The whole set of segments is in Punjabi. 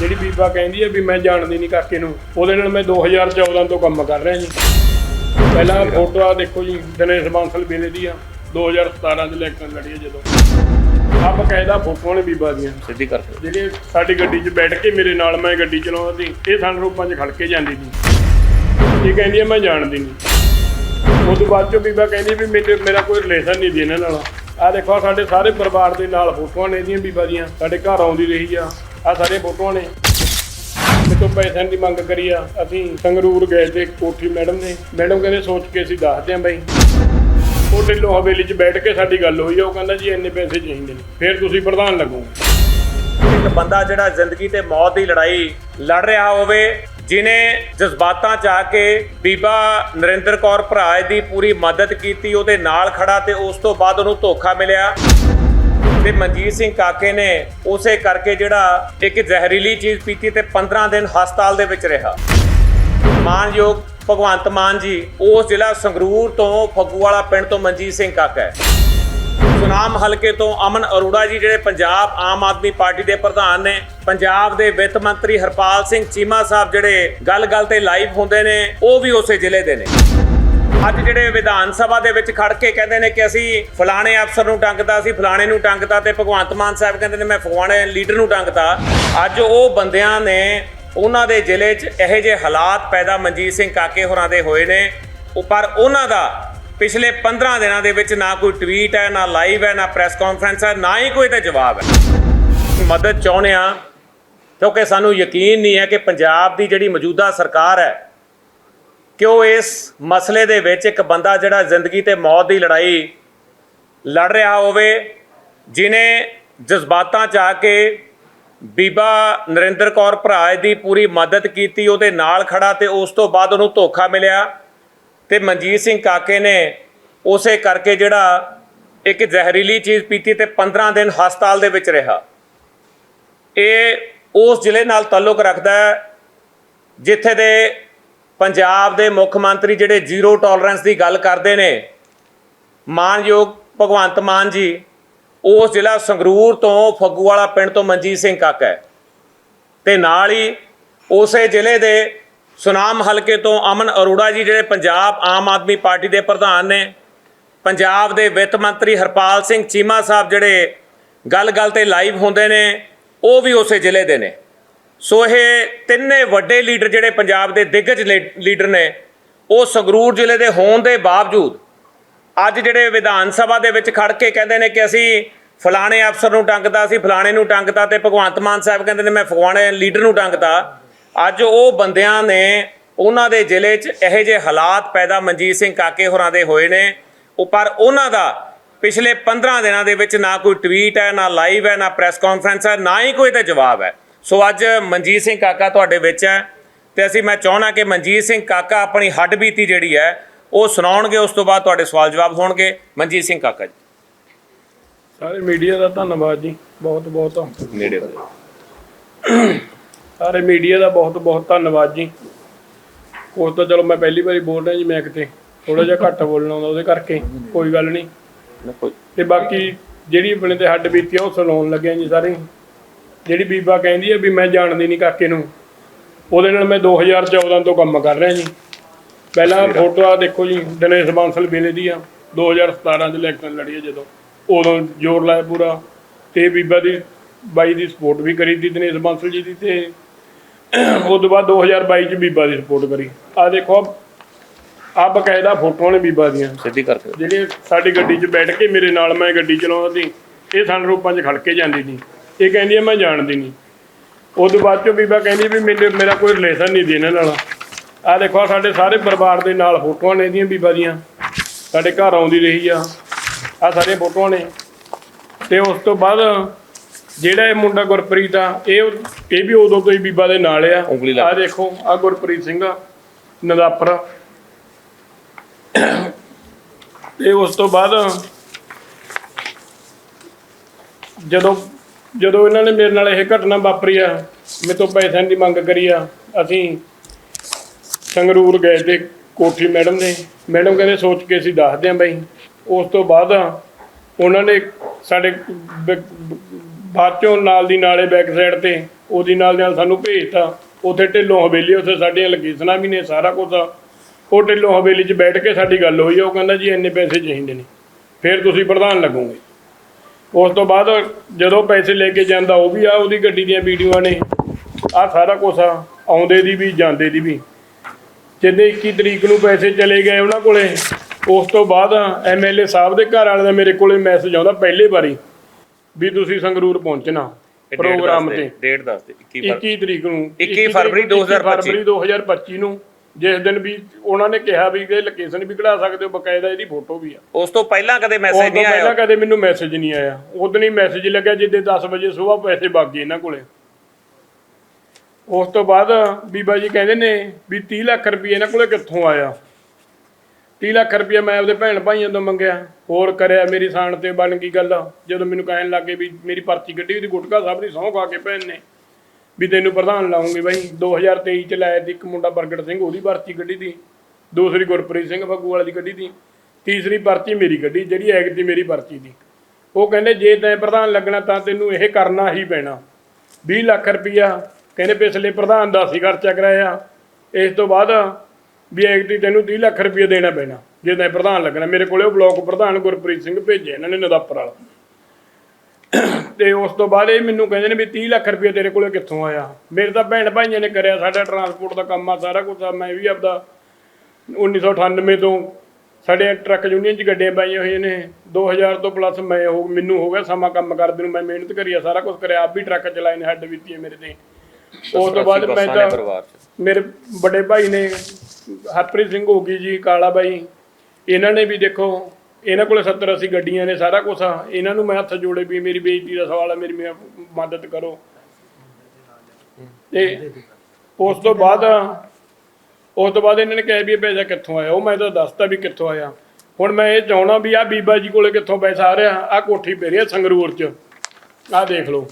ਜਿਹੜੀ ਬੀਬਾ ਕਹਿੰਦੀ ਹੈ ਵੀ ਮੈਂ ਜਾਣਦੀ ਨਹੀਂ ਕਾਕੇ ਨੂੰ ਉਹਦੇ ਨਾਲ ਮੈਂ 2014 ਤੋਂ ਕੰਮ ਕਰ ਰਿਹਾ ਜੀ। ਪਹਿਲਾਂ ਫੋਟੋ ਆ ਦੇਖੋ ਜੀ ਦਿਨੇਸ਼ ਬਾਂਸਲ ਵੇਲੇ ਦੀ ਆ 2017 ਚ ਇਲੈਕਸ਼ਨ ਲੜੀ ਜਦੋਂ। ਆ ਬਕਾਇਦਾ ਫੋਟੋਆਂ ਨੇ ਬੀਬਾ ਦੀਆਂ। ਸਿੱਧੀ ਕਰਕੇ ਜਿਹੜੇ ਸਾਡੀ ਗੱਡੀ 'ਚ ਬੈਠ ਕੇ ਮੇਰੇ ਨਾਲ ਮੈਂ ਗੱਡੀ ਚਲਾਉਂਦਾ ਸੀ ਇਹ ਸਾਨੂੰ ਰੂਪਾਂ 'ਚ ਖੜ ਕੇ ਜਾਂਦੀ ਸੀ। ਇਹ ਕਹਿੰਦੀ ਹੈ ਮੈਂ ਜਾਣਦੀ ਨਹੀਂ। ਉਹ ਤੋਂ ਬਾਅਦ ਚੋਂ ਬੀਬਾ ਕਹਿੰਦੀ ਵੀ ਮੇਰੇ ਮੇਰਾ ਕੋਈ ਰਿਲੇਸ਼ਨ ਨਹੀਂ ਦੀ ਇਹਨਾਂ ਨਾਲ। ਆ ਦੇਖੋ ਸਾਡੇ ਸਾਰੇ ਪਰਿਵਾਰ ਦੇ ਨਾਲ ਫੋਟੋਆਂ ਨੇ ਇਹਦੀਆਂ ਬੀਬਾ ਦੀਆਂ। ਸਾਡੇ ਘਰ ਆਉਂਦੀ ਰਹੀ ਆ। ਆ ਸਾਰੇ ਫੋਟੋਆਂ ਨੇ। ਤੋਂ ਪੈਸਿਆਂ ਦੀ ਮੰਗ ਕਰੀ ਆ। ਅਸੀਂ ਸੰਗਰੂਰ ਗਏ ਤੇ ਕੋਠੀ ਮੈਡਮ ਨੇ। ਮੈਡਮ ਕਹਿੰਦੇ ਸੋਚ ਕੇ ਅਸੀਂ ਦੱਸਦੇ ਆਂ ਬਾਈ। ਉਹ ਢਿੱਲੋਂ ਹਵੇਲੀ 'ਚ ਬੈਠ ਕੇ ਸਾਡੀ ਗੱਲ ਹੋਈ ਆ। ਉਹ ਕਹਿੰਦਾ ਜੀ ਇੰਨੇ ਪੈਸੇ ਚਾਹੀਦੇ ਨੇ। ਫਿਰ ਤੁਸੀਂ ਪ੍ਰਧਾਨ ਲੱਗੋਗੇ ਇੱਕ ਬੰਦਾ ਜਿਹੜਾ ਜ਼ਿੰਦਗੀ ਤੇ ਮੌਤ ਦੀ ਲੜਾਈ ਲੜ ਰਿਹਾ ਹੋਵੇ ਜਿਨੇ ਜਜ਼ਬਾਤਾਂ ਚ ਆ ਕੇ ਬੀਬਾ ਨਰਿੰਦਰ ਕੌਰ ਭਰਾ ਦੀ ਪੂਰੀ ਮਦਦ ਕੀਤੀ, ਉਹਦੇ ਨਾਲ ਖੜਾ ਤੇ ਉਸ ਤੋਂ ਬਾਅਦ ਉਹਨੂੰ ਧੋਖਾ ਮਿਲਿਆ। ਤੇ ਮਨਜੀਤ ਸਿੰਘ ਕਾਕੇ ਨੇ ਉਸੇ ਕਰਕੇ ਜਿਹੜਾ ਇੱਕ ਜ਼ਹਿਰੀਲੀ ਚੀਜ਼ ਪੀਤੀ ਤੇ 15 ਦਿਨ ਹਸਪਤਾਲ ਦੇ ਵਿੱਚ ਰਿਹਾ। ਮਾਨਯੋਗ ਭਗਵੰਤ ਮਾਨ ਜੀ, ਉਸ ਜ਼ਿਲ੍ਹਾ ਸੰਗਰੂਰ ਤੋਂ ਫੱਗੂਵਾਲਾ ਪਿੰਡ ਤੋਂ ਮਨਜੀਤ ਸਿੰਘ ਕਾਕਾ ਹੈ। ਸੁਨਾਮ ਹਲਕੇ ਤੋਂ ਅਮਨ ਅਰੋੜਾ ਜੀ, ਜਿਹੜੇ ਪੰਜਾਬ ਆਮ ਆਦਮੀ ਪਾਰਟੀ ਦੇ ਪ੍ਰਧਾਨ ਨੇ, ਪੰਜਾਬ ਦੇ ਵਿੱਤ ਮੰਤਰੀ ਹਰਪਾਲ ਸਿੰਘ ਚੀਮਾ ਸਾਹਿਬ ਜਿਹੜੇ ਗੱਲ-ਗੱਲ ਤੇ ਲਾਈਵ ਹੁੰਦੇ ਨੇ, ਉਹ ਵੀ ਉਸੇ ਜ਼ਿਲ੍ਹੇ ਦੇ ਨੇ। ਅੱਜ ਜਿਹੜੇ ਵਿਧਾਨ ਸਭਾ ਦੇ ਵਿੱਚ ਖੜ ਕੇ ਕਹਿੰਦੇ ਨੇ ਕਿ ਅਸੀਂ ਫਲਾਣੇ ਅਫਸਰ ਨੂੰ ਟੰਗਦਾ ਸੀ ਫਲਾਣੇ ਨੂੰ ਟੰਗਦਾ ਤੇ ਭਗਵੰਤ ਮਾਨ ਸਾਹਿਬ ਕਹਿੰਦੇ ਨੇ, ਮੈਂ ਫਲਾਣੇ ਲੀਡਰ ਨੂੰ ਟੰਗਦਾ। ਅੱਜ ਉਹ ਬੰਦਿਆਂ ਨੇ ਉਹਨਾਂ ਦੇ ਜ਼ਿਲ੍ਹੇ 'ਚ ਇਹੋ ਜਿਹੇ ਹਾਲਾਤ ਪੈਦਾ ਮਨਜੀਤ ਸਿੰਘ ਕਾਕੇ ਹੋਰਾਂ ਦੇ ਹੋਏ ਨੇ। ਉਹ ਪਰ ਉਹਨਾਂ ਦਾ ਪਿਛਲੇ 15 ਦਿਨਾਂ ਦੇ ਵਿੱਚ ਨਾ ਕੋਈ ਟਵੀਟ ਹੈ, ਨਾ ਲਾਈਵ ਹੈ, ਨਾ ਪ੍ਰੈਸ ਕਾਨਫਰੰਸ ਹੈ, ਨਾ ਹੀ ਕੋਈ ਤੇ ਜਵਾਬ ਹੈ। ਮਦਦ ਚਾਹੁੰਦੇ ਆ ਕਿਉਂਕਿ ਸਾਨੂੰ ਯਕੀਨ ਨਹੀਂ ਹੈ ਕਿ ਪੰਜਾਬ ਦੀ ਜਿਹੜੀ ਮੌਜੂਦਾ ਸਰਕਾਰ ਹੈ ਕਿ ਉਹ ਇਸ ਮਸਲੇ ਦੇ ਵਿੱਚ ਇੱਕ ਬੰਦਾ ਜਿਹੜਾ ਜ਼ਿੰਦਗੀ ਤੇ ਮੌਤ ਦੀ ਲੜਾਈ ਲੜ ਰਿਹਾ ਹੋਵੇ, ਜਿਨੇ ਜਜ਼ਬਾਤਾਂ ਚ ਆ ਕੇ ਬੀਬਾ ਨਰਿੰਦਰ ਕੌਰ ਭਰਾ ਦੀ ਪੂਰੀ ਮਦਦ ਕੀਤੀ, ਉਹਦੇ ਨਾਲ ਖੜਾ ਤੇ ਉਸ ਤੋਂ ਬਾਅਦ ਉਹਨੂੰ ਧੋਖਾ ਮਿਲਿਆ ਤੇ ਮਨਜੀਤ ਸਿੰਘ ਕਾਕੇ ਨੇ ਉਸੇ ਕਰਕੇ ਜਿਹੜਾ ਇੱਕ ਜ਼ਹਿਰੀਲੀ ਚੀਜ਼ ਪੀਤੀ ਤੇ 15 ਦਿਨ ਹਸਪਤਾਲ ਦੇ ਵਿੱਚ ਰਿਹਾ। ਇਹ ਉਸ ਜ਼ਿਲ੍ਹੇ ਨਾਲ ਤਾਲੁਕ ਰੱਖਦਾ ਹੈ, ਜਿੱਥੇ ਦੇ ਪੰਜਾਬ ਦੇ ਮੁੱਖ ਮੰਤਰੀ ਜਿਹੜੇ ਜ਼ੀਰੋ ਟੋਲਰੈਂਸ ਦੀ ਗੱਲ ਕਰਦੇ ਨੇ, ਮਾਨਯੋਗ ਭਗਵੰਤ ਮਾਨ ਜੀ ਉਸ ਜ਼ਿਲ੍ਹਾ ਸੰਗਰੂਰ ਤੋਂ ਫੱਗੂਵਾਲਾ ਪਿੰਡ ਤੋਂ ਮਨਜੀਤ ਸਿੰਘ ਕਾਕਾ ਹੈ। ਤੇ ਨਾਲ ਹੀ ਉਸੇ ਜ਼ਿਲ੍ਹੇ ਦੇ ਸੁਨਾਮ ਹਲਕੇ ਤੋਂ ਅਮਨ ਅਰੋੜਾ ਜੀ ਜਿਹੜੇ ਪੰਜਾਬ ਆਮ ਆਦਮੀ ਪਾਰਟੀ ਦੇ ਪ੍ਰਧਾਨ ਨੇ, ਪੰਜਾਬ ਦੇ ਵਿੱਤ ਮੰਤਰੀ ਹਰਪਾਲ ਸਿੰਘ ਚੀਮਾ ਸਾਹਿਬ ਜਿਹੜੇ ਗੱਲ-ਗੱਲ ਤੇ ਲਾਈਵ ਹੁੰਦੇ ਨੇ, ਉਹ ਵੀ ਉਸੇ ਜ਼ਿਲ੍ਹੇ ਦੇ ਨੇ। ਸੋ ਇਹ ਤਿੰਨੇ ਵੱਡੇ ਲੀਡਰ ਜਿਹੜੇ ਪੰਜਾਬ ਦੇ ਦਿੱਗਜ ਲੀ- ਲੀਡਰ ਨੇ, ਉਹ ਸੰਗਰੂਰ ਜ਼ਿਲ੍ਹੇ ਦੇ ਹੋਣ ਦੇ ਬਾਵਜੂਦ ਅੱਜ ਜਿਹੜੇ ਵਿਧਾਨ ਸਭਾ ਦੇ ਵਿੱਚ ਖੜ ਕੇ ਕਹਿੰਦੇ ਨੇ ਕਿ ਅਸੀਂ ਫਲਾਣੇ ਅਫਸਰ ਨੂੰ ਟੰਗਦਾ ਸੀ ਫਲਾਣੇ ਨੂੰ ਟੰਗਦਾ ਤੇ ਭਗਵੰਤ ਮਾਨ ਸਾਹਿਬ ਕਹਿੰਦੇ ਨੇ ਮੈਂ ਫਗਵਾਣੇ ਲੀਡਰ ਨੂੰ ਟੰਗਦਾ ਅੱਜ ਉਹ ਬੰਦਿਆਂ ਨੇ ਉਹਨਾਂ ਦੇ ਜ਼ਿਲ੍ਹੇ 'ਚ ਇਹੋ ਜਿਹੇ ਹਾਲਾਤ ਪੈਦਾ ਮਨਜੀਤ ਸਿੰਘ ਕਾਕੇ ਹੋਰਾਂ ਦੇ ਹੋਏ ਨੇ। ਉਹ ਪਰ ਉਹਨਾਂ ਦਾ ਪਿਛਲੇ 15 ਦਿਨਾਂ ਦੇ ਵਿੱਚ ਨਾ ਕੋਈ ਟਵੀਟ ਹੈ, ਨਾ ਲਾਈਵ ਹੈ, ਨਾ ਪ੍ਰੈਸ ਕਾਨਫਰੰਸ ਹੈ, ਨਾ ਹੀ ਕੋਈ ਤੇ ਜਵਾਬ ਹੈ। ਸੋ ਅੱਜ ਮਨਜੀਤ ਸਿੰਘ ਕਾਕਾ ਤੁਹਾਡੇ ਵਿੱਚ ਹੈ ਤੇ ਅਸੀਂ ਮੈਂ ਚਾਹਣਾ ਕਿ ਮਨਜੀਤ ਸਿੰਘ ਕਾਕਾ ਆਪਣੀ ਹੱਡਬੀਤੀ ਜਿਹੜੀ ਹੈ ਉਹ ਸੁਣਾਉਣਗੇ ਉਸ ਤੋਂ ਬਾਅਦ ਤੁਹਾਡੇ ਸਵਾਲ ਜਵਾਬ ਹੋਣਗੇ। ਮਨਜੀਤ ਸਿੰਘ ਕਾਕਾ ਜੀ। ਸਾਰੇ ਮੀਡੀਆ ਦਾ ਧੰਨਵਾਦ ਜੀ ਬਹੁਤ ਬਹੁਤ। ਨੇੜੇ ਸਾਰੇ ਮੀਡੀਆ ਦਾ ਬਹੁਤ ਬਹੁਤ ਧੰਨਵਾਦ ਜੀ। ਉਸ ਤੋਂ ਚਲੋ ਮੈਂ ਪਹਿਲੀ ਵਾਰੀ ਬੋਲ ਰਿਹਾ ਜੀ ਮੈਂ ਕਿਤੇ ਥੋੜਾ ਜਿਹਾ ਘੱਟ ਬੋਲਣਾ ਆਉਂਦਾ ਉਹਦੇ ਕਰਕੇ ਕੋਈ ਗੱਲ ਨਹੀਂ। ਤੇ ਬਾਕੀ ਜਿਹੜੀ ਆਪਣੇ ਤੇ ਹੱਡ ਬੀਤੀ ਉਹ ਸੁਣਾਉਣ ਲੱਗਿਆ ਜੀ ਸਾਰੇ। ਜਿਹੜੀ ਬੀਬਾ ਕਹਿੰਦੀ ਹੈ ਵੀ ਮੈਂ ਜਾਣਦੀ ਨਹੀਂ ਕਾਕੇ ਨੂੰ ਉਹਦੇ ਨਾਲ ਮੈਂ 2014 ਤੋਂ ਕੰਮ ਕਰ ਰਿਹਾ ਜੀ। ਪਹਿਲਾਂ ਫੋਟੋ ਆ ਦੇਖੋ ਜੀ ਦਿਨੇਸ਼ ਬਾਂਸਲ ਵੇਲੇ ਦੀ ਆ 2017 ਚ ਇਲੈਕਸ਼ਨ ਲੜੀ ਜਦੋਂ। ਉਦੋਂ ਜ਼ੋਰ ਲਾਇਆ ਪੂਰਾ ਤੇ ਬੀਬਾ ਦੀ ਬਾਈ ਦੀ ਸਪੋਰਟ ਵੀ ਕਰੀ ਦੀ ਦਿਨੇਸ਼ ਬਾਂਸਲ ਜੀ ਦੀ ਤੇ ਉਸ ਤੋਂ ਬਾਅਦ 2022 ਚ ਬੀਬਾ ਦੀ ਸਪੋਰਟ ਕਰੀ। ਆ ਦੇਖੋ ਆ ਬਕਾਇਦਾ ਫੋਟੋਆਂ ਨੇ ਬੀਬਾ ਦੀਆਂ। ਸਿੱਧੀ ਕਰਕੇ ਜਿਹੜੇ ਸਾਡੀ ਗੱਡੀ 'ਚ ਬੈਠ ਕੇ ਮੇਰੇ ਨਾਲ ਮੈਂ ਗੱਡੀ ਚਲਾਉਂਦਾ ਸੀ ਇਹ ਸਾਨੂੰ ਰੂਪਾਂ 'ਚ ਖੜ ਕੇ ਜਾਂਦੀ ਸੀ। ਇਹ ਕਹਿੰਦੀ ਆ ਮੈਂ ਜਾਣਦੀ ਨਹੀਂ ਉਸ ਤੋਂ ਬਾਅਦ ਚੋਂ ਬੀਬਾ ਕਹਿੰਦੀ ਵੀ ਮੇਰੇ ਮੇਰਾ ਕੋਈ ਰਿਲੇਸ਼ਨ ਨਹੀਂ ਦੀ ਇਹਨਾਂ ਨਾਲ। ਆ ਦੇਖੋ ਆਹ ਸਾਡੇ ਸਾਰੇ ਪਰਿਵਾਰ ਦੇ ਨਾਲ ਫੋਟੋਆਂ ਨੇ ਇਹਦੀਆਂ ਬੀਬਾ ਦੀਆਂ। ਸਾਡੇ ਘਰ ਆਉਂਦੀ ਰਹੀ ਆ। ਆ ਸਾਰੀਆਂ ਫੋਟੋਆਂ ਨੇ। ਤੇ ਉਸ ਤੋਂ ਬਾਅਦ ਜਿਹੜਾ ਇਹ ਮੁੰਡਾ ਗੁਰਪ੍ਰੀਤ ਆ ਇਹ ਇਹ ਵੀ ਉਦੋਂ ਤੋਂ ਹੀ ਬੀਬਾ ਦੇ ਨਾਲ ਆ। ਉਂਗਲੀ ਲਾ ਆ ਦੇਖੋ ਆ ਗੁਰਪ੍ਰੀਤ ਸਿੰਘ ਆ ਨਦਾਪਰ ਤੇ ਉਸ ਤੋਂ ਬਾਅਦ ਜਦੋਂ ਜਦੋਂ ਇਹਨਾਂ ਨੇ ਮੇਰੇ ਨਾਲ ਇਹ ਘਟਨਾ ਵਾਪਰੀ ਆ ਮੇਰੇ ਤੋਂ ਪੈਸਿਆਂ ਦੀ ਮੰਗ ਕਰੀ ਆ ਅਸੀਂ ਸੰਗਰੂਰ ਗਏ ਤੇ ਕੋਠੀ ਮੈਡਮ ਨੇ ਮੈਡਮ ਕਹਿੰਦੇ ਸੋਚ ਕੇ ਅਸੀਂ ਦੱਸਦੇ ਆਂ ਬਾਈ। ਉਸ ਤੋਂ ਬਾਅਦ ਉਹਨਾਂ ਨੇ ਸਾਡੇ ਬ- ਬਾਅਦ ਚੋਂ ਨਾਲ ਦੀ ਨਾਲੇ ਬੈਕ ਸਾਈਡ ਤੇ ਉਹਦੀ ਨਾਲ ਨਾਲ ਸਾਨੂੰ ਭੇਜਤਾ। ਉੱਥੇ ਢਿੱਲੋਂ ਹਵੇਲੀ ਉੱਥੇ ਸਾਡੀਆਂ ਲੋਕੇਸ਼ਨਾਂ ਵੀ ਨੇ ਸਾਰਾ ਕੁਝ ਆ। ਉਹ ਢਿੱਲੋਂ ਹਵੇਲੀ 'ਚ ਬੈਠ ਕੇ ਸਾਡੀ ਗੱਲ ਹੋਈ ਆ, ਉਹ ਕਹਿੰਦਾ ਜੀ ਇੰਨੇ ਪੈਸੇ ਚਾਹੀਦੇ ਨੇ। ਫਿਰ ਤੁਸੀਂ ਪ੍ਰਧਾਨ ਲੱਗੋਗੇ। ਉਸ ਤੋਂ ਬਾਅਦ ਜਦੋਂ ਪੈਸੇ ਲੈ ਕੇ ਜਾਂਦਾ ਉਹ ਵੀ ਆ ਉਹਦੀ ਗੱਡੀ ਦੀਆਂ ਵੀਡੀਓਆਂ ਨੇ। ਆ ਸਾਰਾ ਕੁਝ ਆ ਆਉਂਦੇ ਦੀ ਵੀ ਜਾਂਦੇ ਦੀ ਵੀ। ਜਦੋਂ 21 ਤਰੀਕ ਨੂੰ ਪੈਸੇ ਚਲੇ ਗਏ ਉਹਨਾਂ ਕੋਲੇ ਉਸ ਤੋਂ ਬਾਅਦ ਐਮਐਲਏ ਸਾਹਿਬ ਦੇ ਘਰ ਵਾਲੇ ਦਾ ਮੇਰੇ ਕੋਲੇ ਮੈਸੇਜ ਆਉਂਦਾ ਪਹਿਲੇ ਵਾਰੀ ਵੀ ਤੁਸੀਂ ਸੰਗਰੂਰ ਪਹੁੰਚਣਾ ਪ੍ਰੋਗਰਾਮ ਤੇ। ਡੇਟ ਦੱਸ ਦੇ 21 21 ਤਰੀਕ ਨੂੰ 21 ਫਰਵਰੀ 2025 ਫਰਵਰੀ 2025 ਨੂੰ ਜਿਸ ਦਿਨ ਵੀ ਉਹਨਾਂ ਨੇ ਕਿਹਾ ਵੀ ਇਹ ਲੋਕੇਸ਼ਨ ਵੀ ਕਢਾ ਸਕਦੇ ਹੋ ਬਕਾਇਦਾ ਇਹਦੀ ਫੋਟੋ ਵੀ ਆ। ਉਸ ਤੋਂ ਪਹਿਲਾਂ ਕਦੇ ਮੈਸੇਜ ਨਹੀਂ ਪਹਿਲਾਂ ਆਇਆ ਕਦੇ ਮੈਨੂੰ ਮੈਸੇਜ ਨਹੀਂ ਆਇਆ। ਉਦੋਂ ਹੀ ਮੈਸੇਜ ਲੱਗਿਆ ਜਿੱਦੇ 10 ਵਜੇ ਸਵੇਰ ਪੈਸੇ ਵਗ ਗਏ ਇਹਨਾਂ ਕੋਲੇ। ਉਸ ਤੋਂ ਬਾਅਦ ਬੀਬਾ ਜੀ ਕਹਿੰਦੇ ਨੇ ਵੀ 30 ਲੱਖ ਰੁਪਏ ਇਹਨਾਂ ਕੋਲੇ ਕਿੱਥੋਂ ਆਇਆ? 30 ਲੱਖ ਰੁਪਏ ਮੈਂ ਆਪਦੇ ਭੈਣ ਭਾਈਆਂ ਤੋਂ ਮੰਗਿਆ। ਹੋਰ ਕਰਿਆ ਮੇਰੀ ਸਾਣ ਤੇ ਬਣ ਗਈ ਗੱਲ ਜਦੋਂ ਮੈਨੂੰ ਕਹਿਣ ਲੱਗੇ ਵੀ ਮੇਰੀ ਪਰਚੀ ਕੱਢੀ ਉਹਦੀ ਗੁਟਕਾ ਸਾਹਿਬ ਦੀ ਸਹੁੰ ਖਾ ਕੇ ਭੈਣ ਨੇ। ਵੀ ਤੈਨੂੰ ਪ੍ਰਧਾਨ ਲਾਉਂਗੇ ਬਾਈ। 2023 ਚ ਲਾਇਆ ਸੀ ਇੱਕ ਮੁੰਡਾ ਪ੍ਰਗਟ ਸਿੰਘ, ਉਹਦੀ ਪਰਚੀ ਕੱਢੀ ਦੀ ਦੂਸਰੀ ਗੁਰਪ੍ਰੀਤ ਸਿੰਘ ਫੱਗੂ ਵਾਲੇ ਦੀ ਕੱਢੀ ਦੀ ਤੀਸਰੀ ਪਰਚੀ ਮੇਰੀ ਕੱਢੀ, ਜਿਹੜੀ ਐਗ ਦੀ ਮੇਰੀ ਪਰਚੀ ਦੀ ਉਹ ਕਹਿੰਦੇ, ਜੇ ਤੈਂ ਪ੍ਰਧਾਨ ਲੱਗਣਾ ਤਾਂ ਤੈਨੂੰ ਇਹ ਕਰਨਾ ਹੀ ਪੈਣਾ। 20 ਲੱਖ ਰੁਪਈਆ। ਕਹਿੰਦੇ, ਪਿਛਲੇ ਪ੍ਰਧਾਨ ਦਾ ਸੀ ਖਰਚਾ ਕਰਾਇਆ। ਇਸ ਤੋਂ ਬਾਅਦ ਵੀ ਐਗ ਤੈਨੂੰ 30 ਲੱਖ ਰੁਪਈਆ ਦੇਣਾ ਪੈਣਾ। ਜੇ ਤੈਂ ਪ੍ਰਧਾਨ ਲੱਗਣਾ, ਮੇਰੇ ਕੋਲੇ ਉਹ ਬਲਾਕ ਪ੍ਰਧਾਨ ਗੁਰਪ੍ਰੀਤ ਸਿੰਘ ਭੇਜਿਆ, ਇਹਨਾਂ ਨੇ ਨਦਾਪਰ ਵਾਲਾ। ਤੇ ਉਸ ਤੋਂ ਬਾਅਦ ਇਹ ਮੈਨੂੰ ਕਹਿੰਦੇ ਨੇ ਵੀ 30 ਲੱਖ ਰੁਪਏ ਤੇਰੇ ਕੋਲੇ ਕਿੱਥੋਂ ਆਇਆ? ਮੇਰੇ ਤਾਂ ਭੈਣ ਭਾਈਆਂ ਨੇ ਕਰਿਆ ਸਾਡਾ ਟਰਾਂਸਪੋਰਟ ਦਾ ਕੰਮ ਆ ਸਾਰਾ ਕੁਝ ਆ ਮੈਂ ਵੀ ਆਪਦਾ 1998 ਤੋਂ ਸਾਡੇ ਟਰੱਕ ਯੂਨੀਅਨ 'ਚ ਗੱਡੀਆਂ ਪਾਈਆਂ ਹੋਈਆਂ ਨੇ। 2000 ਤੋਂ ਪਲੱਸ ਮੈਂ ਹੋ ਮੈਨੂੰ ਹੋ ਗਿਆ ਸਮਾਂ ਕੰਮ ਕਰਦੇ ਨੂੰ ਮੈਂ ਮਿਹਨਤ ਕਰੀ ਆ ਸਾਰਾ ਕੁਝ ਕਰਿਆ ਆਪ ਵੀ ਟਰੱਕ ਚਲਾਏ ਨੇ ਹੱਡ ਬੀਤੀ ਹੈ ਮੇਰੇ ਤੇ। ਉਸ ਤੋਂ ਬਾਅਦ ਮੈਂ ਤਾਂ ਮੇਰੇ ਵੱਡੇ ਭਾਈ ਨੇ ਹਰਪ੍ਰੀਤ ਸਿੰਘ ਹੋ ਗਈ ਜੀ ਕਾਲਾ ਬਾਈ। ਇਹਨਾਂ ਨੇ ਵੀ ਦੇਖੋ ਇਹਨਾਂ ਕੋਲੇ 70 80 ਗੱਡੀਆਂ ਨੇ, ਸਾਰਾ ਕੁਝ ਆ। ਇਹਨਾਂ ਨੂੰ ਮੈਂ ਹੱਥ ਜੋੜੇ ਵੀ ਮੇਰੀ ਬੇਇੱਜ਼ਤੀ ਦਾ ਸਵਾਲ ਆ, ਮੇਰੀ ਮੇ- ਮਦਦ ਕਰੋ। ਤੇ ਉਸ ਤੋਂ ਬਾਅਦ, ਉਸ ਤੋਂ ਬਾਅਦ ਇਹਨਾਂ ਨੇ ਕਿਹਾ ਵੀ ਇਹ ਪੈਸਾ ਕਿੱਥੋਂ ਆਇਆ? ਉਹ ਮੈਂ ਤਾਂ ਦੱਸਤਾ ਵੀ ਕਿੱਥੋਂ ਆਇਆ। ਹੁਣ ਮੈਂ ਇਹ ਚਾਹਣਾ ਵੀ ਆ ਬੀਬਾ ਜੀ ਕੋਲੇ ਕਿੱਥੋਂ ਪੈਸਾ ਆ ਰਿਹਾ? ਆ ਕੋਠੀ ਪੈ ਰਹੀ ਆ ਸੰਗਰੂਰ 'ਚ। ਆ ਦੇਖ ਲਓ।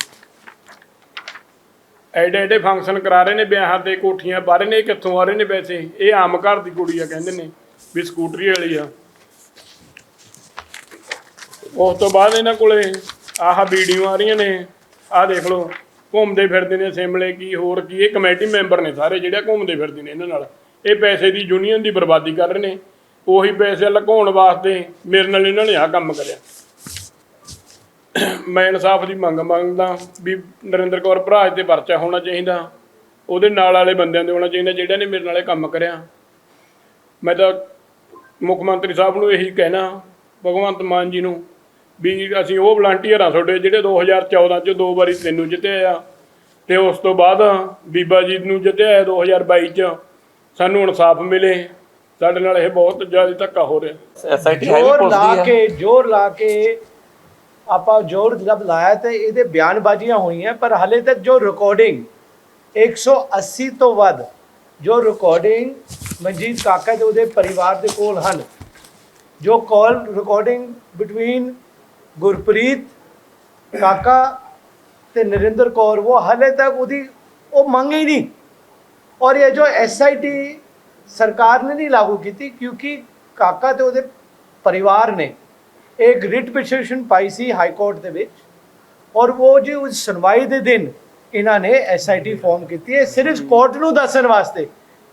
ਐਡੇ ਐਡੇ ਫੰਕਸ਼ਨ ਕਰਾ ਰਹੇ ਨੇ ਵਿਆਹਾਂ ਤੇ ਕੋਠੀਆਂ ਪਾ ਰਹੇ ਨੇ ਇਹ ਕਿੱਥੋਂ ਆ ਰਹੇ ਨੇ ਪੈਸੇ? ਇਹ ਆਮ ਘਰ ਦੀ ਕੁੜੀ ਆ, ਕਹਿੰਦੇ ਨੇ, ਵੀ ਸਕੂਟਰੀ ਵਾਲੀ ਆ। ਉਸ ਤੋਂ ਬਾਅਦ ਇਹਨਾਂ ਕੋਲੇ ਆਹ ਵੀਡੀਓ ਆ ਰਹੀਆਂ ਨੇ। ਆਹ ਦੇਖ ਲਓ, ਘੁੰਮਦੇ ਫਿਰਦੇ ਨੇ ਸਿਮਲੇ ਕੀ, ਹੋਰ ਕੀ, ਇਹ ਕਮੇਟੀ ਮੈਂਬਰ ਨੇ ਸਾਰੇ ਜਿਹੜੇ ਘੁੰਮਦੇ ਫਿਰਦੇ ਨੇ ਇਹਨਾਂ ਨਾਲ। ਇਹ ਪੈਸੇ ਦੀ ਯੂਨੀਅਨ ਦੀ ਬਰਬਾਦੀ ਕਰ ਰਹੇ ਨੇ। ਉਹੀ ਪੈਸੇ ਲਗਾਉਣ ਵਾਸਤੇ ਮੇਰੇ ਨਾਲ ਇਹਨਾਂ ਨੇ ਆਹ ਕੰਮ ਕਰਿਆ। ਮੈਂ ਇਨਸਾਫ ਦੀ ਮੰਗ ਮੰਗਦਾ ਵੀ ਨਰਿੰਦਰ ਕੌਰ ਭਰਾਜ ਤੇ ਪਰਚਾ ਹੋਣਾ ਚਾਹੀਦਾ। ਉਹਦੇ ਨਾਲ ਵਾਲੇ ਬੰਦਿਆਂ ਦੇ ਹੋਣਾ ਚਾਹੀਦਾ ਜਿਹੜਿਆਂ ਨੇ ਮੇਰੇ ਨਾਲ ਇਹ ਕੰਮ ਕਰਿਆ। ਮੈਂ ਤਾਂ ਮੁੱਖ ਮੰਤਰੀ ਸਾਹਿਬ ਨੂੰ ਇਹੀ ਕਹਿਣਾ, ਭਗਵੰਤ ਮਾਨ ਜੀ ਨੂੰ ਵੀ ਅਸੀਂ ਉਹ ਵਲੰਟੀਅਰ ਆ ਤੁਹਾਡੇ ਜਿਹੜੇ 2014 ਚ ਦੋ ਵਾਰੀ ਤੈਨੂੰ ਜਿੱਤਿਆ ਆ। ਤੇ ਉਸ ਤੋਂ ਬਾਅਦ ਬੀਬਾ ਜੀ ਨੂੰ ਜਿੱਤਿਆ 2022 ਚ। ਸਾਨੂੰ ਇਨਸਾਫ ਮਿਲੇ। ਸਾਡੇ ਨਾਲ ਇਹ ਬਹੁਤ ਜ਼ਿਆਦਾ ਧੱਕਾ ਹੋ ਰਿਹਾ। ਐਸਆਈਟੀ ਜ਼ੋਰ ਲਾ ਕੇ ਜ਼ੋਰ ਲਾ ਕੇ ਆਪਾਂ ਜ਼ੋਰ ਜਦ ਲਾਇਆ ਤੇ ਇਹਦੇ ਬਿਆਨਬਾਜ਼ੀਆਂ ਹੋਈਆਂ ਪਰ ਹਲੇ ਤੱਕ ਜੋ ਰਿਕਾਰਡਿੰਗ 180 ਤੋਂ ਵੱਧ ਜੋ ਰਿਕਾਰਡਿੰਗ ਮਨਜੀਤ ਕਾਕਾ ਤੇ ਉਹਦੇ ਪਰਿਵਾਰ ਦੇ ਕੋਲ ਹਨ ਜੋ ਕਾਲ ਰਿਕਾਰਡਿੰਗ ਬਿਟਵੀਨ ਗੁਰਪ੍ਰੀਤ, ਕਾਕਾ ਤੇ ਨਰਿੰਦਰ ਕੌਰ, ਉਹ ਹਾਲੇ ਤੱਕ ਉਹਦੀ ਉਹ ਮੰਗ ਹੀ ਨਹੀਂ। ਔਰ ਇਹ ਜੋ ਐਸਆਈਟੀ ਸਰਕਾਰ ਨੇ ਨਹੀਂ ਲਾਗੂ ਕੀਤੀ, ਕਿਉਂਕਿ ਕਾਕਾ ਤੇ ਉਹਦੇ ਪਰਿਵਾਰ ਨੇ ਇੱਕ ਰਿਟ ਪਟੀਸ਼ਨ ਪਾਈ ਸੀ ਹਾਈ ਕੋਰਟ ਦੇ ਵਿੱਚ। ਔਰ ਉਹ ਜੀ ਉਸ ਸੁਣਵਾਈ ਦੇ ਦਿਨ ਇਹਨਾਂ ਨੇ ਐਸਆਈਟੀ ਫਾਰਮ ਕੀਤੀ। ਹੈ ਸਿਰਫ ਕੋਰਟ ਨੂੰ ਦੱਸਣ ਵਾਸਤੇ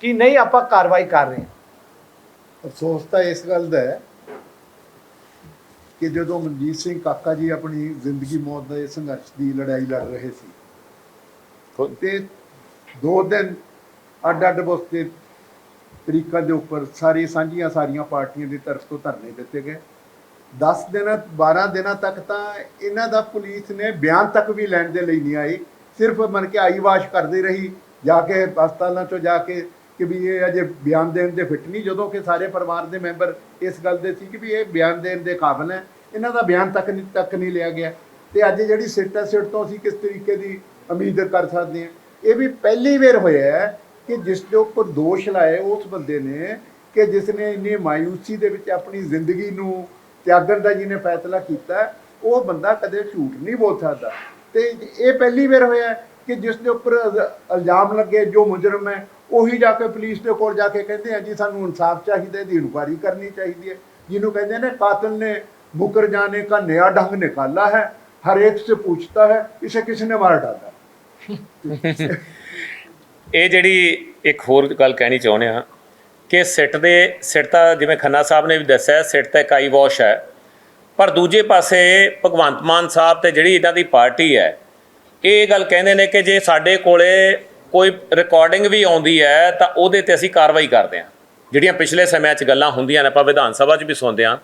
ਕਿ ਨਹੀਂ, ਆਪਾਂ ਕਾਰਵਾਈ ਕਰ ਰਹੇ ਹਾਂ। ਅਫਸੋਸ ਤਾਂ ਇਸ ਗੱਲ ਦਾ ਹੈ ਕਿ ਜਦੋਂ ਮਨਜੀਤ ਸਿੰਘ ਕਾਕਾ ਜੀ ਆਪਣੀ ਜ਼ਿੰਦਗੀ ਮੌਤ ਦੇ ਸੰਘਰਸ਼ ਦੀ ਲੜਾਈ ਲੜ ਰਹੇ ਸੀ ਤੇ ਦੋ ਦਿਨ ਅੱਡ ਅੱਡ ਬਸਤੇ ਤਰੀਕਾਂ ਦੇ ਉੱਪਰ ਸਾਰੀ ਸਾਂਝੀਆਂ ਸਾਰੀਆਂ ਪਾਰਟੀਆਂ ਦੀ ਤਰਫ ਤੋਂ ਧਰਨੇ ਦਿੱਤੇ ਗਏ। 10 ਦਿਨ 12 ਦਿਨਾਂ ਤੱਕ ਤਾਂ ਇਹਨਾਂ ਦਾ ਪੁਲਿਸ ਨੇ ਬਿਆਨ ਤੱਕ ਵੀ ਲੈਣ ਦੇ ਲਈ ਨਹੀਂ ਆਈ। ਸਿਰਫ ਮਨ ਕੇ ਆਈਵਾਸ਼ ਕਰਦੀ ਰਹੀ ਜਾ ਕੇ ਹਸਪਤਾਲਾਂ ਚੋਂ ਜਾ ਕੇ ਕਿ ਵੀ ਇਹ ਅਜੇ ਬਿਆਨ ਦੇਣ ਦੇ ਫਿੱਟ ਨਹੀਂ, ਜਦੋਂ ਕਿ ਸਾਰੇ ਪਰਿਵਾਰ ਦੇ ਮੈਂਬਰ ਇਸ ਗੱਲ ਦੇ ਸੀ ਕਿ ਵੀ ਇਹ ਬਿਆਨ ਦੇਣ ਦੇ ਕਾਬਿਲ ਹੈ। ਇਹਨਾਂ ਦਾ ਬਿਆਨ ਤੱਕ ਨਹੀਂ ਤੱਕ ਨਹੀਂ ਲਿਆ ਗਿਆ। ਤੇ ਅੱਜ ਜਿਹੜੀ ਸਿੱਟ ਹੈ, ਸਿੱਟ ਤੋਂ ਅਸੀਂ ਕਿਸ ਤਰੀਕੇ ਦੀ ਉਮੀਦ ਕਰ ਸਕਦੇ ਹਾਂ? ਇਹ ਵੀ ਪਹਿਲੀ ਵਾਰ ਹੋਇਆ ਹੈ ਕਿ ਜਿਸ ਦੇ ਉੱਪਰ ਦੋਸ਼ ਲਾਏ ਉਸ ਬੰਦੇ ਨੇ ਕਿ ਜਿਸ ਨੇ ਇੰਨੀ ਮਾਇੂਸੀ ਦੇ ਵਿੱਚ ਆਪਣੀ ਜ਼ਿੰਦਗੀ ਨੂੰ ਤਿਆਗਣ ਦਾ ਜਿਹਨੇ ਫੈਸਲਾ ਕੀਤਾ, ਉਹ ਬੰਦਾ ਕਦੇ ਝੂਠ ਨਹੀਂ ਬੋਲ ਸਕਦਾ। ਤੇ ਇਹ ਪਹਿਲੀ ਵਾਰ ਹੋਇਆ ਕਿ ਜਿਸ ਦੇ ਉੱਪਰ ਇਲਜ਼ਾਮ ਲੱਗੇ, ਜੋ ਮੁਜਰਮ ਹੈ ਉਹੀ ਜਾ ਕੇ ਪੁਲਿਸ ਦੇ ਕੋਲ ਜਾ ਕੇ ਕਹਿੰਦੇ ਆ ਜੀ, ਸਾਨੂੰ ਇਨਸਾਫ ਚਾਹੀਦਾ ਦੀ ਇਨਕੁਆਰੀ ਕਰਨੀ ਚਾਹੀਦੀ ਹੈ। ਜਿਹਨੂੰ ਕਹਿੰਦੇ ਨੇ ਕਾਤਲ ਨੇ ਮੁਕਰ ਜਾਣੇ ਦਾ ਨਿਆ ਢੰਗ ਨਿਕਾਲਾ ਹੈ ਹਰ ਇੱਕ ਸੇ ਪੁੱਛਤਾ ਹੈ, ਇਸੇ ਕਿਸ ਨੇ ਮਾਰ ਡਾਲਾ। ਇਹ ਜਿਹੜੀ ਇੱਕ ਹੋਰ ਗੱਲ ਕਹਿਣੀ ਚਾਹੁੰਦੇ ਆ ਕਿ ਸਿੱਟ ਦੇ, ਸਿੱਟ ਤਾਂ ਜਿਵੇਂ ਖੰਨਾ ਸਾਹਿਬ ਨੇ ਵੀ ਦੱਸਿਆ, ਸਿੱਟ ਤਾਂ ਕਾਈ ਵਾਸ਼ ਹੈ। ਪਰ ਦੂਜੇ ਪਾਸੇ ਭਗਵੰਤ ਮਾਨ ਸਾਹਿਬ ਤੇ ਜਿਹੜੀ ਇਹਨਾਂ ਦੀ ਪਾਰਟੀ ਹੈ, ਇਹ ਗੱਲ ਕਹਿੰਦੇ ਨੇ ਕਿ ਜੇ ਸਾਡੇ ਕੋਲੇ ਕੋਈ ਰਿਕਾਰਡਿੰਗ ਵੀ ਆਉਂਦੀ ਹੈ, ਤਾਂ ਉਹਦੇ ਤੇ ਅਸੀਂ ਕਾਰਵਾਈ ਕਰਦੇ ਹਾਂ। ਜਿਹੜੀਆਂ ਪਿਛਲੇ ਸਮਿਆਂ 'ਚ ਗੱਲਾਂ ਹੁੰਦੀਆਂ ਨੇ, ਆਪਾਂ ਵਿਧਾਨ ਸਭਾ 'ਚ ਵੀ ਸੁਣਦੇ ਹਾਂ।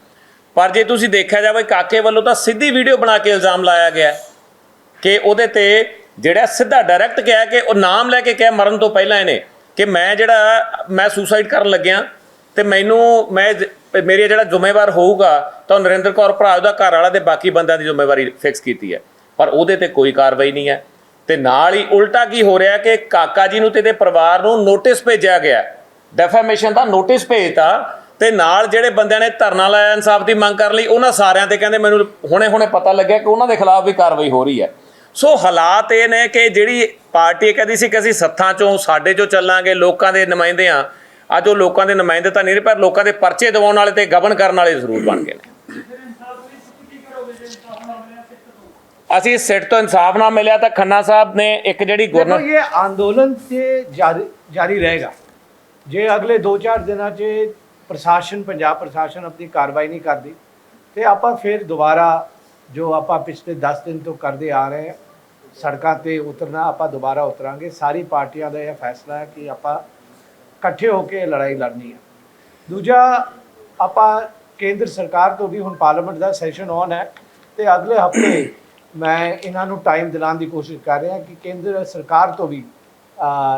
ਪਰ ਜੇ ਤੁਸੀਂ ਦੇਖਿਆ ਜਾਵੇ ਕਾਕੇ ਵੱਲੋਂ ਤਾਂ ਸਿੱਧੀ ਵੀਡੀਓ ਬਣਾ ਕੇ ਇਲਜ਼ਾਮ ਲਾਇਆ ਗਿਆ ਕਿ ਉਹਦੇ ਤੇ ਜਿਹੜਾ ਸਿੱਧਾ ਡਾਇਰੈਕਟ ਕਿਹਾ ਕਿ ਉਹ ਨਾਮ ਲੈ ਕੇ ਕਿਹਾ ਮਰਨ ਤੋਂ ਪਹਿਲਾਂ ਇਹਨੇ ਕਿ ਮੈਂ ਜਿਹੜਾ, ਮੈਂ ਸੁਸਾਈਡ ਕਰਨ ਲੱਗਿਆ ਤੇ ਮੈਨੂੰ, ਮੈਂ ਜ- ਮੇਰੇ ਜਿਹੜਾ ਜ਼ਿੰਮੇਵਾਰ ਹੋਊਗਾ, ਤਾਂ ਉਹ ਨਰਿੰਦਰ ਕੌਰ ਭਰਾ, ਉਹਦਾ ਘਰ ਵਾਲਾ ਤੇ ਬਾਕੀ ਬੰਦਿਆਂ ਦੀ ਜ਼ਿੰਮੇਵਾਰੀ ਫਿਕਸ ਕੀਤੀ ਹੈ। ਪਰ ਉਹਦੇ ਤੇ ਕੋਈ ਕਾਰਵਾਈ ਨਹੀਂ ਹੈ। ਤੇ ਨਾਲ ਹੀ ਉਲਟਾ ਕੀ ਹੋ ਰਿਹਾ ਕਿ ਕਾਕਾ ਜੀ ਨੂੰ ਤੇ ਇਹਦੇ ਪਰਿਵਾਰ ਨੂੰ ਨੋਟਿਸ ਭੇਜਿਆ ਗਿਆ ਡੈਫਾਮੇਸ਼ਨ ਦਾ ਨੋਟਿਸ ਭੇਜਤਾ ਤੇ ਨਾਲ ਜਿਹੜੇ ਬੰਦਿਆਂ ਨੇ ਧਰਨਾ ਲਾਇਆ ਇਨਸਾਫ ਦੀ ਮੰਗ ਕਰ ਲਈ, ਉਹਨਾਂ ਸਾਰਿਆਂ ਤੇ ਕਹਿੰਦੇ ਮੈਨੂੰ ਹੁਣੇ-ਹੁਣੇ ਪਤਾ ਲੱਗਿਆ ਕਿ ਉਹਨਾਂ ਦੇ ਖਿਲਾਫ ਵੀ ਕਾਰਵਾਈ ਹੋ ਰਹੀ ਹੈ। ਸੋ ਹਾਲਾਤ ਇਹ ਨੇ ਕਿ ਜਿਹੜੀ ਪਾਰਟੀ ਇਹ ਕਹਿੰਦੀ ਸੀ ਕਿ ਅਸੀਂ ਸੱਥਾਂ ਚੋਂ, ਸਾਡੇ ਚੋਂ ਚੱਲਾਂਗੇ, ਲੋਕਾਂ ਦੇ ਨੁਮਾਇੰਦੇ ਆ ਅੱਜ ਉਹ ਲੋਕਾਂ ਦੇ ਨੁਮਾਇੰਦੇ ਤਾਂ ਨਹੀਂ ਪਰ ਲੋਕਾਂ ਦੇ ਪਰਚੇ ਦਿਵਾਉਣ ਵਾਲੇ ਤੇ ਗਵਰਨ ਕਰਨ ਵਾਲੇ ਜ਼ਰੂਰ ਬਣ ਗਏ ਨੇ। ਅਸੀਂ ਸਿੱਟ ਤੋਂ ਇਨਸਾਫ ਨਾ ਮਿਲਿਆ ਤਾਂ ਖੰਨਾ ਸਾਹਿਬ ਨੇ ਇੱਕ ਜਿਹੜੀ ਗਵਰਨਰ ਇਹ ਅੰਦੋਲਨ ਤੇ ਜਾਰੀ ਜਾਰੀ ਰਹੇਗਾ। ਜੇ ਅਗਲੇ 2-4 ਦਿਨਾਂ 'ਚ ਪ੍ਰਸ਼ਾਸਨ ਪੰਜਾਬ ਪ੍ਰਸ਼ਾਸਨ ਆਪਣੀ ਕਾਰਵਾਈ ਨਹੀਂ ਕਰਦੀ ਤੇ ਆਪਾਂ ਫਿਰ ਦੁਬਾਰਾ ਜੋ ਆਪਾਂ ਪਿਛਲੇ 10 ਦਿਨ ਤੋਂ ਕਰਦੇ ਆ ਰਹੇ ਹਾਂ ਸੜਕਾਂ ਤੇ ਉਤਰਨਾ ਆਪਾਂ ਦੁਬਾਰਾ ਉਤਰਾਂਗੇ। ਸਾਰੀ ਪਾਰਟੀਆਂ ਦਾ ਇਹ ਫੈਸਲਾ ਹੈ ਕਿ ਆਪਾਂ ਇਕੱਠੇ ਹੋ ਕੇ ਇਹ ਲੜਾਈ ਲੜਨੀ ਹੈ। ਦੂਜਾ ਆਪਾਂ ਕੇਂਦਰ ਸਰਕਾਰ ਤੋਂ ਵੀ ਹੁਣ ਪਾਰਲੀਮੈਂਟ ਦਾ ਸੈਸ਼ਨ ਆਨ ਹੈ ਤੇ ਅਗਲੇ ਹਫ਼ਤੇ ਮੈਂ ਇਹਨਾਂ ਨੂੰ ਟਾਈਮ ਦਿਲਾਉਣ ਦੀ ਕੋਸ਼ਿਸ਼ ਕਰ ਰਿਹਾ ਕਿ ਕੇਂਦਰ ਸਰਕਾਰ ਤੋਂ ਵੀ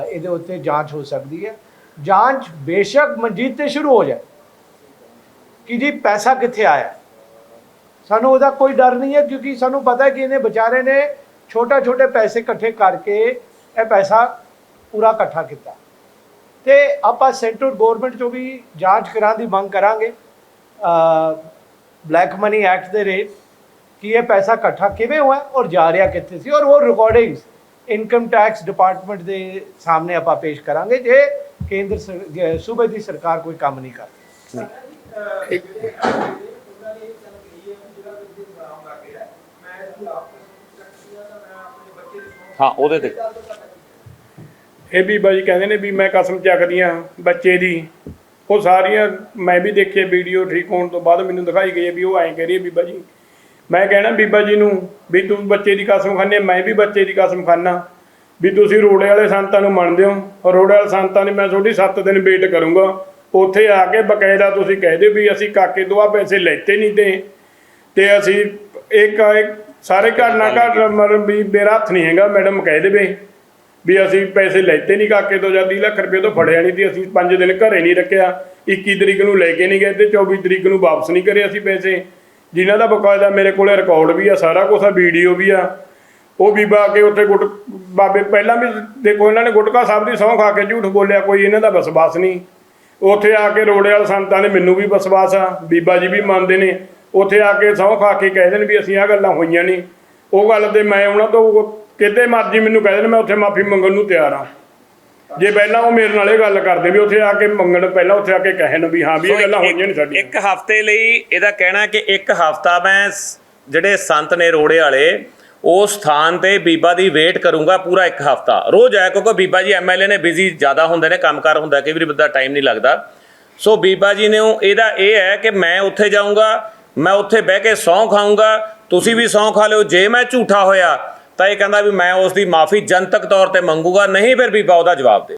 ਇਹਦੇ ਉੱਤੇ ਜਾਂਚ ਹੋ ਸਕਦੀ ਹੈ। ਜਾਂਚ ਬੇਸ਼ੱਕ ਮਨਜੀਤ ਤੇ ਸ਼ੁਰੂ ਹੋ ਜਾਏ। ਕਿ ਜੀ ਪੈਸਾ ਕਿੱਥੇ ਆਇਆ? ਸਾਨੂੰ ਉਹਦਾ ਕੋਈ ਡਰ ਨਹੀਂ ਹੈ ਕਿਉਂਕਿ ਸਾਨੂੰ ਪਤਾ ਹੈ ਕਿ ਇਹਨੇ ਵਿਚਾਰੇ ਨੇ ਛੋਟਾ ਛੋਟੇ ਪੈਸੇ ਇਕੱਠੇ ਕਰਕੇ ਇਹ ਪੈਸਾ ਪੂਰਾ ਇਕੱਠਾ ਕੀਤਾ। ਤੇ ਆਪਾਂ ਸੈਂਟਰਲ ਗਵਰਨਮੈਂਟ ਤੋਂ ਵੀ ਜਾਂਚ ਕਰਾਂ ਦੀ ਮੰਗ ਕਰਾਂਗੇ। ਬਲੈਕ ਮਨੀ ਐਕਟ ਦੇ ਰੇਟ ਕਿ ਇਹ ਪੈਸਾ ਇਕੱਠਾ ਕਿਵੇਂ ਹੋਇਆ ਔਰ ਜਾ ਰਿਹਾ ਕਿੱਥੇ ਸੀ ਔਰ ਉਹ ਰਿਕਾਰਡਿੰਗਸ ਇਨਕਮ ਟੈਕਸ ਡਿਪਾਰਟਮੈਂਟ ਦੇ ਸਾਹਮਣੇ ਆਪਾਂ ਪੇਸ਼ ਕਰਾਂਗੇ ਜੇ ਕੇਂਦਰ ਸੂਬੇ ਦੀ ਸਰਕਾਰ ਕੋਈ ਕੰਮ ਨਹੀਂ ਕਰਦੀ ਹਾਂ ਉਹਦੇ ਤੇ ਇਹ ਵੀ ਬਾਜੀ ਕਹਿੰਦੇ ਨੇ ਵੀ ਮੈਂ ਕਸਮ ਚੱਕਦੀਆਂ ਬੱਚੇ ਦੀ ਉਹ ਸਾਰੀਆਂ ਮੈਂ ਵੀ ਦੇਖੇ ਵੀਡੀਓ ਠੀਕ ਹੋਣ ਤੋਂ ਬਾਅਦ ਮੈਨੂੰ ਦਿਖਾਈ ਗਈ ਹੈ ਵੀ ਉਹ ਐਂ ਕਹਿ ਰਹੀ ਹੈ ਬੀਬਾ ਜੀ ਮੈਂ ਕਹਿਣਾ ਬੀਬਾ ਜੀ ਨੂੰ ਵੀ ਤੂੰ ਬੱਚੇ ਦੀ ਕਸਮ ਖਾਂਦੇ ਮੈਂ ਵੀ ਬੱਚੇ ਦੀ ਕਸਮ ਖਾਨਾ ਵੀ ਤੁਸੀਂ ਰੋੜੇ ਵਾਲੇ ਸੰਤਾਂ ਨੂੰ ਮੰਨਦੇ ਹੋ ਰੋੜੇ ਵਾਲੇ ਸੰਤਾਂ ਨੇ ਮੈਂ ਤੁਹਾਡੀ 7 ਦਿਨ ਵੇਟ ਕਰੂੰਗਾ। ਉੱਥੇ ਆ ਕੇ ਬਕਾਇਦਾ ਤੁਸੀਂ ਕਹਿ ਦਿਓ ਵੀ ਅਸੀਂ ਕਾਕੇ ਤੋਂ ਆ ਪੈਸੇ ਲੈਤੇ ਨਹੀਂ ਤੇ ਤੇ ਅਸੀਂ ਇੱਕ ਇੱਕ ਸਾਰੇ ਘਰ ਨਾ ਘਰ ਵੀ ਮੇਰਾ ਹੱਥ ਨਹੀਂ ਹੈਗਾ ਮੈਡਮ ਕਹਿ ਦੇਵੇ ਵੀ ਅਸੀਂ ਪੈਸੇ ਲੈਤੇ ਨਹੀਂ ਕਾਕੇ ਤੋਂ ਜਾਂ 30 ਲੱਖ ਰੁਪਏ ਤੋਂ ਫੜਿਆ ਨਹੀਂ ਤੇ ਅਸੀਂ 5 ਦਿਨ ਘਰੇ ਨਹੀਂ ਰੱਖਿਆ 21 ਤਰੀਕ ਨੂੰ ਲੈ ਕੇ ਨਹੀਂ ਗਏ ਤੇ 24 ਤਰੀਕ ਨੂੰ ਵਾਪਸ ਨਹੀਂ ਕਰੇ ਅਸੀਂ ਪੈਸੇ। ਜਿਨ੍ਹਾਂ ਦਾ ਬਕਾਇਦਾ ਮੇਰੇ ਕੋਲੇ ਰਿਕਾਰਡ ਵੀ ਆ, ਸਾਰਾ ਕੁਝ ਆ ਵੀਡੀਓ ਵੀ ਆ। ਉਹ ਬੀਬਾ ਆ ਕੇ ਉੱਥੇ ਗੁੱਟ ਬਾਬੇ ਪਹਿਲਾਂ ਵੀ ਦੇਖੋ ਇਹਨਾਂ ਨੇ ਗੁਟਕਾ ਸਾਹਿਬ ਦੀ ਸਹੁੰ ਖਾ ਕੇ ਝੂਠ ਬੋਲਿਆ, ਕੋਈ ਇਹਨਾਂ ਦਾ ਵਿਸ਼ਵਾਸ ਨਹੀਂ। ਉੱਥੇ ਆ ਕੇ ਰੋੜੇ ਵਾਲੇ ਸੰਤਾਂ ਨੇ ਮੈਨੂੰ ਵੀ ਵਿਸ਼ਵਾਸ ਆ, ਬੀਬਾ ਜੀ ਵੀ ਮੰਨਦੇ ਨੇ। ਉੱਥੇ ਆ ਕੇ ਸਹੁੰ ਖਾ ਕੇ ਕਹਿ ਦੇਣ ਵੀ ਅਸੀਂ ਆ ਗੱਲਾਂ ਹੋਈਆਂ ਨਹੀਂ। ਉਹ ਗੱਲ ਤੇ ਮੈਂ ਉਹਨਾਂ ਤੋਂ ਕਿਤੇ ਮਰਜ਼ੀ ਮੈਨੂੰ ਕਹਿ ਦੇਣ, ਮੈਂ ਉੱਥੇ ਮਾਫੀ ਮੰਗਣ ਨੂੰ ਤਿਆਰ ਆ। ਜੇ ਪਹਿਲਾਂ ਉਹ ਮੇਰੇ ਨਾਲ ਇਹ ਗੱਲ ਕਰਦੇ ਵੀ ਉੱਥੇ ਆ ਕੇ ਮੰਗਣ ਪਹਿਲਾਂ ਉੱਥੇ ਆ ਕੇ ਕਹਿਣ ਵੀ ਹਾਂ ਵੀ ਇਹ ਗੱਲਾਂ ਹੋਈਆਂ ਨਹੀਂ ਸਾਡੀਆਂ। ਇੱਕ ਹਫ਼ਤੇ ਲਈ ਇਹਦਾ ਕਹਿਣਾ ਕਿ ਇੱਕ ਹਫਤਾ ਮੈਂ ਸ- ਜਿਹੜੇ ਸੰਤ ਨੇ ਰੋੜੇ ਵਾਲੇ ਉਸ ਸਥਾਨ ਤੇ ਬੀਬਾ ਦੀ ਵੇਟ ਕਰੂੰਗਾ ਪੂਰਾ ਇੱਕ ਹਫਤਾ। ਰੋਜ਼ ਆਇਆ ਕਿਉਂਕਿ ਬੀਬਾ ਜੀ ਐਮਐਲਏ ਨੇ ਬਿਜ਼ੀ ਜ਼ਿਆਦਾ ਹੁੰਦੇ ਨੇ ਕੰਮਕਾਰ ਹੁੰਦਾ ਕਈ ਵਾਰੀ ਬੰਦਾ ਟਾਈਮ ਨਹੀਂ ਲੱਗਦਾ। ਸੋ ਬੀਬਾ ਜੀ ਨੇ ਉਹ- ਇਹਦਾ ਇਹ ਹੈ ਕਿ ਮੈਂ ਉੱਥੇ ਜਾਊਂਗਾ ਮੈਂ ਉੱਥੇ ਬਹਿ ਕੇ ਸਹੁੰ ਖਾਊਂਗਾ ਤੁਸੀਂ ਵੀ ਸਹੁੰ ਖਾ ਲਿਓ ਜੇ ਮੈਂ ਝੂਠਾ ਹੋਇਆ ਤਾਂ ਇਹ ਕਹਿੰਦਾ ਵੀ ਮੈਂ ਉਸ ਦੀ ਮਾਫੀ ਜਨਤਕ ਤੌਰ ਤੇ ਮੰਗੂਗਾ, ਨਹੀਂ ਫਿਰ ਬੀਬਾ ਉਹਦਾ ਜਵਾਬ ਦੇ।